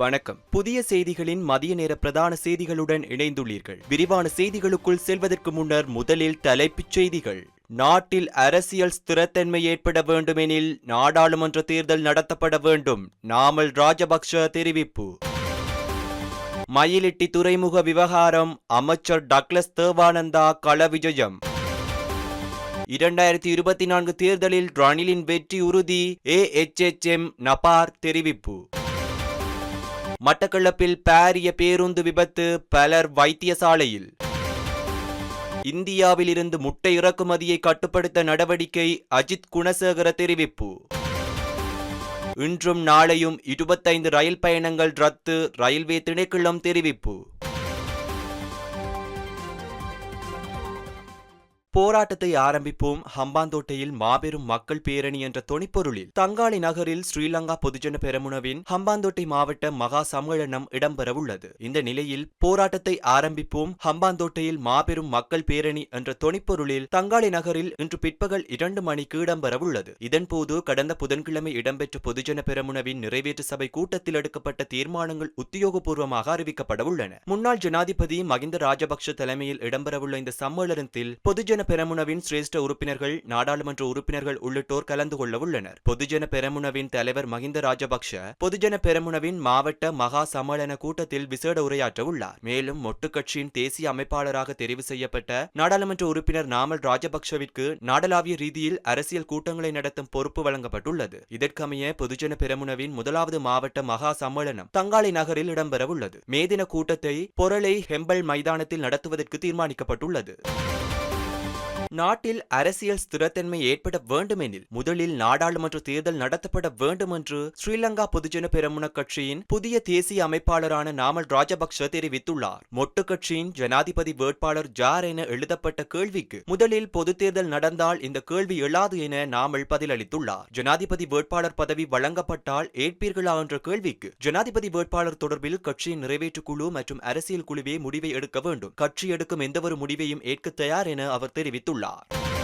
வணக்கம். புதிய செய்திகளின் மதிய நேர பிரதான செய்திகளுடன் இணைந்துள்ளீர்கள். விரிவான செய்திகளுக்குள் செல்வதற்கு முன்னர் முதலில் தலைப்புச் செய்திகள். நாட்டில் அரசியல் ஸ்திரத்தன்மை ஏற்பட வேண்டுமெனில் நாடாளுமன்ற தேர்தல் நடத்தப்பட வேண்டும். நாமல் ராஜபக்ஷ தெரிவிப்பு. மயிலிட்டி துறைமுக விவகாரம் அமைச்சர் டக்ளஸ் தேவானந்தா கள விஜயம். இரண்டாயிரத்தி இருபத்தி நான்கு தேர்தலில் ரணிலின் வெற்றி உறுதி A H H M Nafar தெரிவிப்பு. மட்டக்களப்பில் பாரிய பேருந்து விபத்து பலர் வைத்தியசாலையில். இந்தியாவில் இருந்து முட்டை இறக்குமதியை கட்டுப்படுத்த நடவடிக்கை அஜித் குணசேகர தெரிவிப்பு. இன்றும் நாளையும் இருபத்தைந்து ரயில் பயணங்கள் ரத்து ரயில்வே திணைக்களம் தெரிவிப்பு. போராட்டத்தை ஆரம்பிப்போம். ஹம்பாந்தோட்டையில் மாபெரும் மக்கள் பேரணி என்ற தொனிப்பொருளில் தங்காளி நகரில் ஸ்ரீலங்கா பொதுஜன பெரமுனவின் ஹம்பாந்தோட்டை மாவட்ட மகா சம்மேளனம் இடம்பெறவுள்ளது இந்த நிலையில் போராட்டத்தை ஆரம்பிப்போம். ஹம்பாந்தோட்டையில் மாபெரும் மக்கள் பேரணி என்ற தொனிப்பொருளில் தங்காளி நகரில் இன்று பிற்பகல் இரண்டு மணிக்கு இடம்பெறவுள்ளது இதன்போது கடந்த புதன்கிழமை இடம்பெற்ற பொதுஜன பெரமுனவின் நிறைவேற்று சபை கூட்டத்தில் எடுக்கப்பட்ட தீர்மானங்கள் உத்தியோகபூர்வமாக அறிவிக்கப்பட உள்ளன. முன்னாள் ஜனாதிபதி மகிந்த ராஜபக்ஷ தலைமையில் இடம்பெறவுள்ள இந்த சம்மேளனத்தில் பொதுஜன பெரமுனவின் சிரேஷ்ட உறுப்பினர்கள் நாடாளுமன்ற உறுப்பினர்கள் உள்ளிட்டோர் கலந்து கொள்ள உள்ளனர். பொதுஜன பெரமுனவின் தலைவர் மகிந்த ராஜபக்ஷ பொதுஜன பெரமுனவின் மாவட்ட மகா சம்மேளன கூட்டத்தில் விசேட உரையாற்ற உள்ளார். மேலும் மொட்டு கட்சியின் தேசிய அமைப்பாளராக தெரிவு செய்யப்பட்ட நாடாளுமன்ற உறுப்பினர் நாமல் ராஜபக்ஷவிற்கு நாடளாவிய ரீதியில் அரசியல் கூட்டங்களை நடத்தும் பொறுப்பு வழங்கப்பட்டுள்ளது. இதற்கமைய பொதுஜன பெரமுனவின் முதலாவது மாவட்ட மகா சம்மேளனம் தங்காளி நகரில் இடம்பெறவுள்ளது. மேதின கூட்டத்தை பொருளை ஹெம்பல் மைதானத்தில் நடத்துவதற்கு தீர்மானிக்கப்பட்டுள்ளது. நாட்டில் அரசியல் ஸ்திரத்தன்மை ஏற்பட வேண்டுமெனில் முதலில் நாடாளுமன்ற தேர்தல் நடத்தப்பட வேண்டும் என்று ஸ்ரீலங்கா பொதுஜன பெரமுன கட்சியின் புதிய தேசிய அமைப்பாளரான நாமல் ராஜபக்ஷ தெரிவித்துள்ளார். மொட்டு கட்சியின் ஜனாதிபதி வேட்பாளர் ஜார் என எழுதப்பட்ட கேள்விக்கு முதலில் பொது தேர்தல் நடந்தால் இந்த கேள்வி எழாது என நாமல் பதிலளித்துள்ளார். ஜனாதிபதி வேட்பாளர் பதவி வழங்கப்பட்டால் ஏற்பீர்களா என்ற கேள்விக்கு ஜனாதிபதி வேட்பாளர் தொடர்பில் கட்சியின் நிறைவேற்று குழு மற்றும் அரசியல் குழுவே முடிவை எடுக்க வேண்டும். கட்சி எடுக்கும் எந்தவொரு முடிவையும் ஏற்க தயார் என அவர் தெரிவித்துள்ளார். தெரிவித்துள்ளார்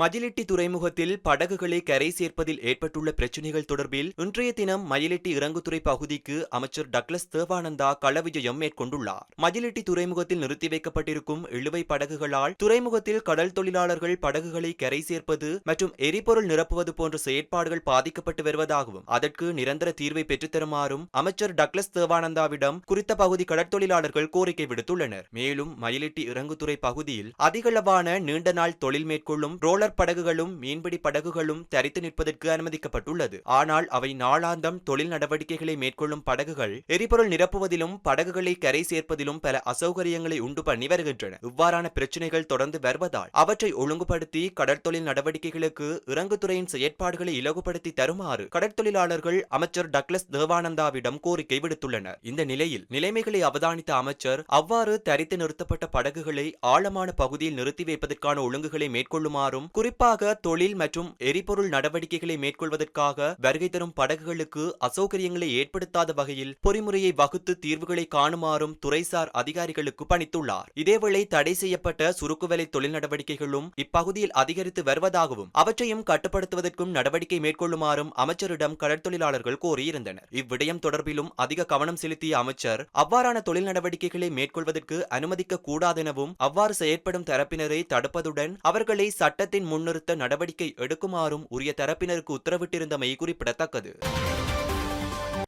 மதிலிட்டி துறைமுகத்தில் படகுகளை கரை சேர்ப்பதில் ஏற்பட்டுள்ள பிரச்சினைகள் தொடர்பில் இன்றைய தினம் மயிலிட்டி இறங்குதுறை பகுதிக்கு அமைச்சர் டக்ளஸ் தேவானந்தா களவிஜயம் மேற்கொண்டுள்ளார். மதிலிட்டி துறைமுகத்தில் நிறுத்தி வைக்கப்பட்டிருக்கும் இழுவை படகுகளால் துறைமுகத்தில் கடல் தொழிலாளர்கள் படகுகளை கரை சேர்ப்பது மற்றும் எரிபொருள் நிரப்புவது போன்ற செயற்பாடுகள் பாதிக்கப்பட்டு வருவதாகவும் அதற்கு நிரந்தர தீர்வை பெற்றுத்தருமாறும் அமைச்சர் டக்ளஸ் தேவானந்தாவிடம் குறித்த பகுதி கடற்தொழிலாளர்கள் கோரிக்கை விடுத்துள்ளனர். மேலும் மயிலிட்டி இறங்குதுறை பகுதியில் அதிகளவான நீண்ட நாள் தொழில் மேற்கொள்ளும் ரோலர் கடற்படகுகளும் மீன்பிடி படகுகளும் தரித்து நிற்பதற்கு அனுமதிக்கப்பட்டுள்ளது. ஆனால் அவை நாளாந்தம் தொழில் நடவடிக்கைகளை மேற்கொள்ளும் படகுகள் எரிபொருள் நிரப்புவதிலும் படகுகளை கரை சேர்ப்பதிலும் பல அசௌகரியங்களை உண்டு பண்ணி வருகின்றன. இவ்வாறான பிரச்சினைகள் தொடர்ந்து வருவதால் அவற்றை ஒழுங்குபடுத்தி கடற்தொழில் நடவடிக்கைகளுக்கு இறங்குதுறையின் செயற்பாடுகளை இலகுபடுத்தி தருமாறு கடற்தொழிலாளர்கள் அமைச்சர் டக்ளஸ் தேவானந்தாவிடம் கோரிக்கை விடுத்துள்ளனர். இந்த நிலையில் நிலைமைகளை அவதானித்த அமைச்சர் அவ்வாறு தரித்து நிறுத்தப்பட்ட படகுகளை ஆழமான பகுதியில் நிறுத்தி வைப்பதற்கான ஒழுங்குகளை மேற்கொள்ளுமாறும் குறிப்பாக தொழில் மற்றும் எரிபொருள் நடவடிக்கைகளை மேற்கொள்வதற்காக வருகை தரும் படகுகளுக்கு அசௌகரியங்களை ஏற்படுத்தாத வகையில் பொறிமுறையை வகுத்து தீர்வுகளை காணுமாறும் துறைசார் அதிகாரிகளுக்கு பணித்துள்ளார். இதேவேளை தடை செய்யப்பட்ட சுருக்குவலை தொழில் நடவடிக்கைகளும் இப்பகுதியில் அதிகரித்து வருவதாகவும் அவற்றையும் கட்டுப்படுத்துவதற்கும் நடவடிக்கை மேற்கொள்ளுமாறும் அமைச்சரிடம் கடற்தொழிலாளர்கள் கோரியிருந்தனர். இவ்விடயம் தொடர்பிலும் அதிக கவனம் செலுத்திய அமைச்சர் அவ்வாறான தொழில் நடவடிக்கைகளை மேற்கொள்வதற்கு அனுமதிக்க கூடாதெனவும் அவ்வாறு செயற்படும் தரப்பினரை தடுப்பதுடன் அவர்களை சட்டத்தின் முன்னிறுத்த நடவடிக்கை எடுக்குமாறும் உரிய தரப்பினருக்கு உத்தரவிட்டிருந்தமை குறிப்பிடத்தக்கது.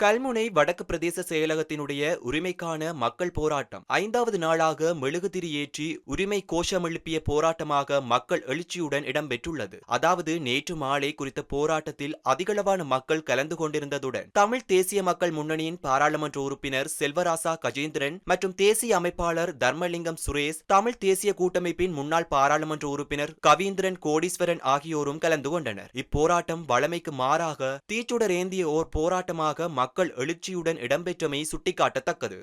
கல்முனை வடக்கு பிரதேச செயலகத்தினுடைய உரிமைக்கான மக்கள் போராட்டம். ஐந்தாவது நாளாக மெழுகுதிரி ஏற்றி உரிமை கோஷம் எழுப்பிய போராட்டமாக மக்கள் எழுச்சியுடன் இடம்பெற்றுள்ளது. அதாவது நேற்று மாலை குறித்த போராட்டத்தில் அதிகளவான மக்கள் கலந்து கொண்டிருந்ததுடன் தமிழ் தேசிய மக்கள் முன்னணியின் பாராளுமன்ற உறுப்பினர் செல்வராசா கஜேந்திரன் மற்றும் தேசிய அமைப்பாளர் தர்மலிங்கம் சுரேஷ் தமிழ் தேசிய கூட்டமைப்பின் முன்னாள் பாராளுமன்ற உறுப்பினர் கவீந்திரன் கோடீஸ்வரன் ஆகியோரும் கலந்து கொண்டனர். இப்போராட்டம் வழமைக்கு மாறாக தீச்சுடர் ஏந்திய ஓர் போராட்டமாக மக்கள் எழுச்சியுடன் இடம்பெற்றமை சுட்டிக்காட்டத்தக்கது.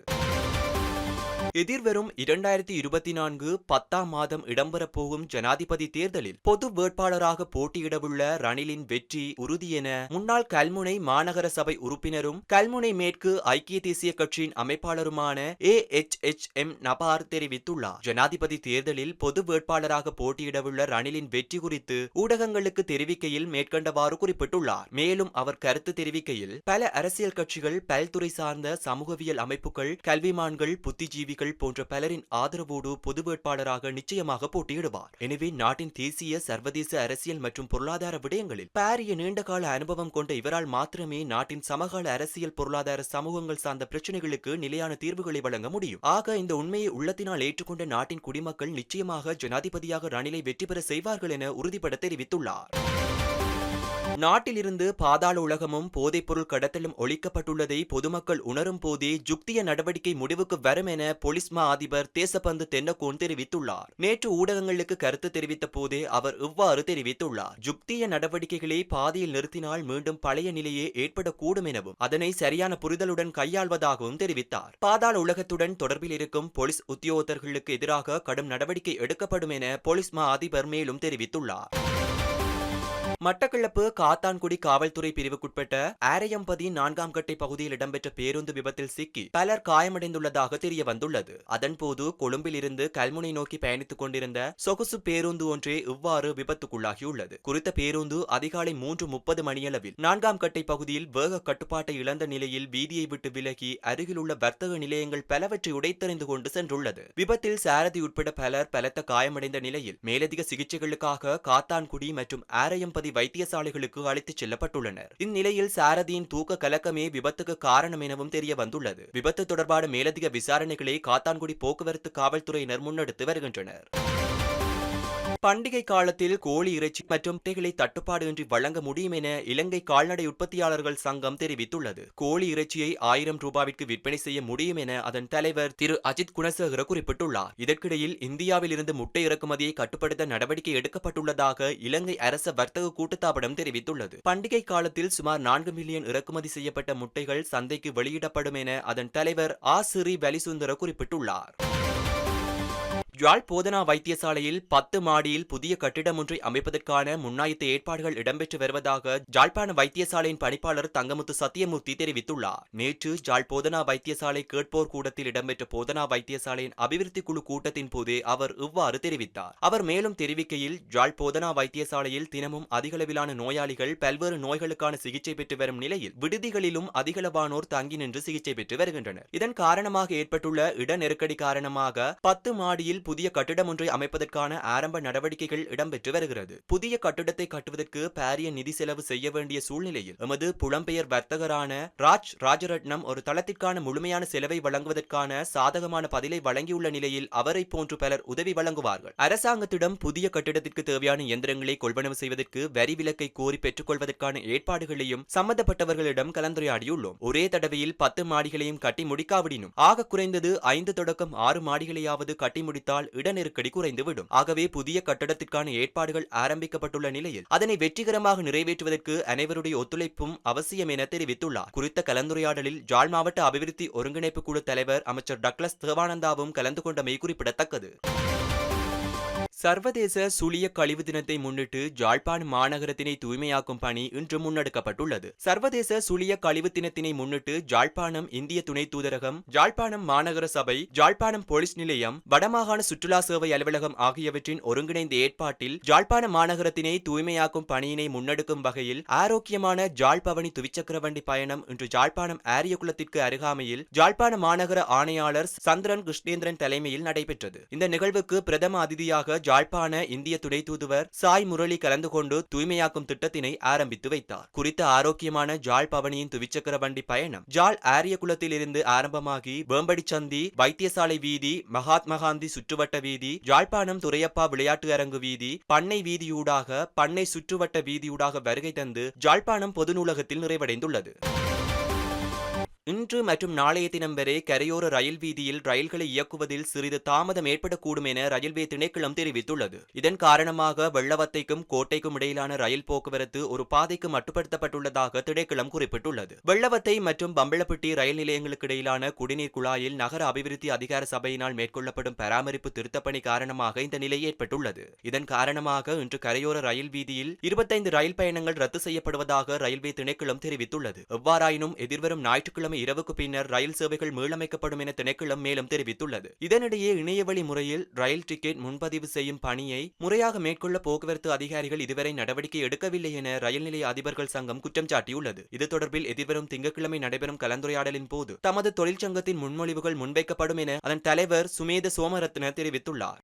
எதிர்வரும் இரண்டாயிரத்தி இருபத்தி நான்கு பத்தாம் மாதம் இடம்பெறப்போகும் ஜனாதிபதி தேர்தலில் பொது வேட்பாளராக போட்டியிடவுள்ள ரணிலின் வெற்றி உறுதி என முன்னாள் கல்முனை மாநகர சபை உறுப்பினரும் கல்முனை மேற்கு ஐக்கிய தேசிய கட்சியின் அமைப்பாளருமான A H H M Nafar தெரிவித்துள்ளார். ஜனாதிபதி தேர்தலில் பொது வேட்பாளராக போட்டியிடவுள்ள ரணிலின் வெற்றி குறித்து ஊடகங்களுக்கு தெரிவிக்கையில் மேற்கண்டவாறு குறிப்பிட்டுள்ளார். மேலும் அவர் கருத்து தெரிவிக்கையில் பல அரசியல் கட்சிகள் பல்துறை சார்ந்த சமூகவியல் அமைப்புகள் கல்விமான்கள் புத்திஜீவிகள் போன்ற பலரின் ஆதரவோடு பொது வேட்பாளராக நிச்சயமாக போட்டியிடுவார். எனவே நாட்டின் தேசிய சர்வதேச அரசியல் மற்றும் பொருளாதார விடயங்களில் பாரிய நீண்டகால அனுபவம் கொண்ட இவரால் மாத்திரமே நாட்டின் சமகால அரசியல் பொருளாதார சமூகங்கள் சார்ந்த பிரச்சனைகளுக்கு நிலையான தீர்வுகளை வழங்க முடியும். ஆக இந்த உண்மையை உள்ளத்தினால் ஏற்றுக்கொண்ட நாட்டின் குடிமக்கள் நிச்சயமாக ஜனாதிபதியாக ரணிலை வெற்றி பெற செய்வார்கள் என உறுதிபட தெரிவித்துள்ளார். நாட்டிலிருந்து பாதாள உலகமும் போதைப்பொருள் கடத்தலும் ஒழிக்கப்பட்டுள்ளதை பொதுமக்கள் உணரும் போதே ஜுக்திய நடவடிக்கை முடிவுக்கு வரும் என போலீஸ் மா அதிபர் தேசபந்து தென்னகோன் தெரிவித்துள்ளார். நேற்று ஊடகங்களுக்கு கருத்து தெரிவித்த போதே அவர் இவ்வாறு தெரிவித்துள்ளார். ஜுக்திய நடவடிக்கைகளை பாதையில் நிறுத்தினால் மீண்டும் பழைய நிலையே ஏற்படக்கூடும் எனவும் அதனை சரியான புரிதலுடன் கையாள்வதாகவும் தெரிவித்தார். பாதாள உலகத்துடன் தொடர்பில் இருக்கும் போலீஸ் உத்தியோகத்தர்களுக்கு எதிராக கடும் நடவடிக்கை எடுக்கப்படும் என போலீஸ் மா அதிபர் மேலும் தெரிவித்துள்ளார். மட்டக்களப்பு காத்தான்குடி காவல்துறை பிரிவுக்குட்பட்ட ஆரையம்பதி நான்காம் கட்டை பகுதியில் இடம்பெற்ற பேருந்து விபத்தில் சிக்கி பலர் காயமடைந்துள்ளதாக தெரிய வந்துள்ளது. அதன்போது கொழும்பில் இருந்து கல்முனை நோக்கி பயணித்துக் கொண்டிருந்த சொகுசு பேருந்து ஒன்றே இவ்வாறு விபத்துக்குள்ளாகியுள்ளது. குறித்த பேருந்து அதிகாலை மூன்று முப்பது மணியளவில் நான்காம் கட்டை பகுதியில் வேக கட்டுப்பாட்டை இழந்த நிலையில் வீதியை விட்டு விலகி அருகிலுள்ள வர்த்தக நிலையங்கள் பலவற்றை உடைத்தறிந்து கொண்டு சென்றுள்ளது. விபத்தில் சாரதி உட்பட பலர் பலத்த காயமடைந்த நிலையில் மேலதிக சிகிச்சைகளுக்காக காத்தான்குடி மற்றும் ஆரையம்பதி வைத்தியசாலைகளுக்கு அழைத்துச் செல்லப்பட்டுள்ளனர். இந்நிலையில் சாரதியின் தூக்க கலக்கமே விபத்துக்கு காரணம் எனவும் தெரிய வந்துள்ளது. விபத்து தொடர்பான மேலதிக விசாரணைகளை காத்தான்குடி போக்குவரத்து காவல்துறையினர் முன்னெடுத்து வருகின்றனர். பண்டிகை காலத்தில் கோழி இறைச்சி மற்றும் முட்டைகளை தட்டுப்பாடின்றி வழங்க முடியும் என இலங்கை கால்நடை உற்பத்தியாளர்கள் சங்கம் தெரிவித்துள்ளது. கோழி இறைச்சியை ஆயிரம் ரூபாவிற்கு விற்பனை செய்ய முடியும் என அதன் தலைவர் திரு. அஜித் குணசேகர குறிப்பிட்டுள்ளார். இதற்கிடையில் இந்தியாவில் இருந்து முட்டை இறக்குமதியை கட்டுப்படுத்த நடவடிக்கை எடுக்கப்பட்டுள்ளதாக இலங்கை அரச வர்த்தக கூட்டுத்தாபனம் தெரிவித்துள்ளது. பண்டிகை காலத்தில் சுமார் நான்கு மில்லியன் இறக்குமதி செய்யப்பட்ட முட்டைகள் சந்தைக்கு வெளியிடப்படும் என அதன் தலைவர் ஆ. சிறி. வலிசுந்தர குறிப்பிட்டுள்ளார். யாழ் போதனா வைத்தியசாலையில் பத்து மாடியில் புதிய கட்டிடம் ஒன்றை அமைப்பதற்கான முன்னாயத்த ஏற்பாடுகள் இடம்பெற்று வருவதாக ஜாழ்ப்பாண வைத்தியசாலையின் பணிப்பாளர் தங்கமுத்து சத்தியமூர்த்தி தெரிவித்துள்ளார். நேற்று ஜாழ் போதனா வைத்தியசாலை கேட்போர் கூடத்தில் இடம்பெற்ற போதனா வைத்தியசாலையின் அபிவிருத்தி குழு கூட்டத்தின் போது அவர் இவ்வாறு தெரிவித்தார். அவர் மேலும் தெரிவிக்கையில் ஜாழ் போதனா வைத்தியசாலையில் தினமும் அதிகளவிலான நோயாளிகள் பல்வேறு நோய்களுக்கான சிகிச்சை பெற்று வரும் நிலையில் விடுதிகளிலும் அதிகளவானோர் தங்கி நின்று சிகிச்சை பெற்று வருகின்றனர். இதன் காரணமாக ஏற்பட்டுள்ள இட நெருக்கடி காரணமாக பத்து மாடியில் புதிய கட்டிடம் ஒன்றை அமைப்பதற்கான ஆரம்ப நடவடிக்கைகள் இடம்பெற்று வருகிறது. புதிய கட்டிடத்தை கட்டுவதற்கு பாரிய நிதி செலவு செய்ய வேண்டிய சூழ்நிலையில் எமது புலம்பெயர் வர்த்தகரான ராஜ் ராஜரட்னம் ஒரு தளத்திற்கான முழுமையான செலவை வழங்குவதற்கான சாதகமான பதிலை வழங்கியுள்ள நிலையில் அவரை போன்று பலர் உதவி வழங்குவார்கள். அரசாங்கத்திடம் புதிய கட்டிடத்திற்கு தேவையான இயந்திரங்களை கொள்வனவு செய்வதற்கு வரி விலக்கை கோரி பெற்றுக்கொள்வதற்கான ஏற்பாடுகளையும் சம்பந்தப்பட்டவர்களிடம் கலந்துரையாடியுள்ளோம். ஒரே தடவையில் பத்து மாடிகளையும் கட்டி முடிக்காவிடினும் ஆக குறைந்தது ஐந்து தொடக்கம் ஆறு மாடிகளையாவது கட்டி முடித்தால் இட நெருக்கடி குறைந்துவிடும். ஆகவே புதிய கட்டடத்திற்கான ஏற்பாடுகள் ஆரம்பிக்கப்பட்டுள்ள நிலையில் அதனை வெற்றிகரமாக நிறைவேற்றுவதற்கு அனைவருடைய ஒத்துழைப்பும் அவசியம் என தெரிவித்துள்ளார். குறித்த கலந்துரையாடலில் ஜாழ் மாவட்ட அபிவிருத்தி ஒருங்கிணைப்பு குழு தலைவர் அமைச்சர் டக்ளஸ் தேவானந்தாவும் கலந்து கொண்டமை குறிப்பிடத்தக்கது. சர்வதேச சுழிய கழிவு தினத்தை முன்னிட்டு ஜாழ்ப்பாண் மாநகரத்தினை தூய்மையாக்கும் பணி இன்று முன்னெடுக்கப்பட்டுள்ளது. சர்வதேச சுழிய கழிவு தினத்தினை முன்னிட்டு ஜாழ்ப்பாணம் இந்திய துணை தூதரகம் ஜாழ்ப்பாணம் மாநகர சபை ஜாழ்ப்பாணம் போலீஸ் நிலையம் வடமாகாண சுற்றுலா சேவை அலுவலகம் ஆகியவற்றின் ஒருங்கிணைந்த ஏற்பாட்டில் ஜாழ்ப்பாண மாநகரத்தினை தூய்மையாக்கும் பணியினை முன்னெடுக்கும் வகையில் ஆரோக்கியமான ஜாழ்பவனி துவிச்சக்கர வண்டி பயணம் இன்று ஜாழ்ப்பாணம் ஆரியகுளத்திற்கு அருகாமையில் ஜாழ்ப்பாண மாநகர ஆணையாளர் சந்திரன் கிருஷ்ணேந்திரன் தலைமையில் நடைபெற்றது. இந்த நிகழ்வுக்கு பிரதம அதிதியாக ஜாழ்ப்பாண இந்திய துணை தூதுவர் சாய் முரளி கலந்து கொண்டு தூய்மையாக்கும் திட்டத்தினை ஆரம்பித்து வைத்தார். குறித்த ஆரோக்கியமான ஜாழ் பவனியின் துவிச்சக்கர வண்டி பயணம் ஜாழ் ஆரியகுளத்தில் இருந்து ஆரம்பமாகி வேம்படிச்சந்தி வைத்தியசாலை வீதி மகாத்மா காந்தி சுற்றுவட்ட வீதி ஜாழ்ப்பாணம் துரையப்பா விளையாட்டு அரங்கு வீதி பண்ணை வீதியூடாக பண்ணை சுற்றுவட்ட வீதியூடாக வருகை தந்து ஜாழ்ப்பாணம் பொது நூலகத்தில் நிறைவடைந்துள்ளது. இன்று மற்றும் நாளைய தினம் வரை கரையோர ரயில் வீதியில் ரயில்களை இயக்குவதில் சிறிது தாமதம் ஏற்படக்கூடும் என ரயில்வே திணைக்களம் தெரிவித்துள்ளது. இதன் காரணமாக வெள்ளவத்தைக்கும் கோட்டைக்கும் இடையிலான ரயில் போக்குவரத்து ஒரு பாதைக்கு மட்டுப்படுத்தப்பட்டுள்ளதாக திணைக்களம் குறிப்பிட்டுள்ளது. வெள்ளவத்தை மற்றும் பம்பளப்பட்டி ரயில் நிலையங்களுக்கு இடையிலான குடிநீர் குழாயில் நகர அபிவிருத்தி அதிகார சபையினால் மேற்கொள்ளப்படும் பராமரிப்பு திருத்தப்பணி காரணமாக இந்த நிலை ஏற்பட்டுள்ளது. இதன் காரணமாக இன்று கரையோர ரயில் வீதியில் இருபத்தைந்து ரயில் பயணங்கள் ரத்து செய்யப்படுவதாக ரயில்வே திணைக்களம் தெரிவித்துள்ளது. எவ்வாறாயினும் எதிர்வரும் ஞாயிற்றுக்கிழமை இரவுக்கு பின்னர் ரயில் சேவைகள் மீளமைக்கப்படும் என திணைக்களம் மேலும் தெரிவித்துள்ளது. இதனிடையே இணையவழி முறையில் ரயில் டிக்கெட் முன்பதிவு செய்யும் பணியை முறையாக மேற்கொள்ள போக்குவரத்து அதிகாரிகள் இதுவரை நடவடிக்கை எடுக்கவில்லை என ரயில் நிலைய அதிபர்கள் சங்கம் குற்றம் சாட்டியுள்ளது. இது தொடர்பில் எதிர்வரும் திங்கட்கிழமை நடைபெறும் கலந்துரையாடலின் போது தமது தொழிற்சங்கத்தின் முன்மொழிவுகள் முன்வைக்கப்படும் என அதன் தலைவர் சுமேத சோமரத்ன தெரிவித்துள்ளார்.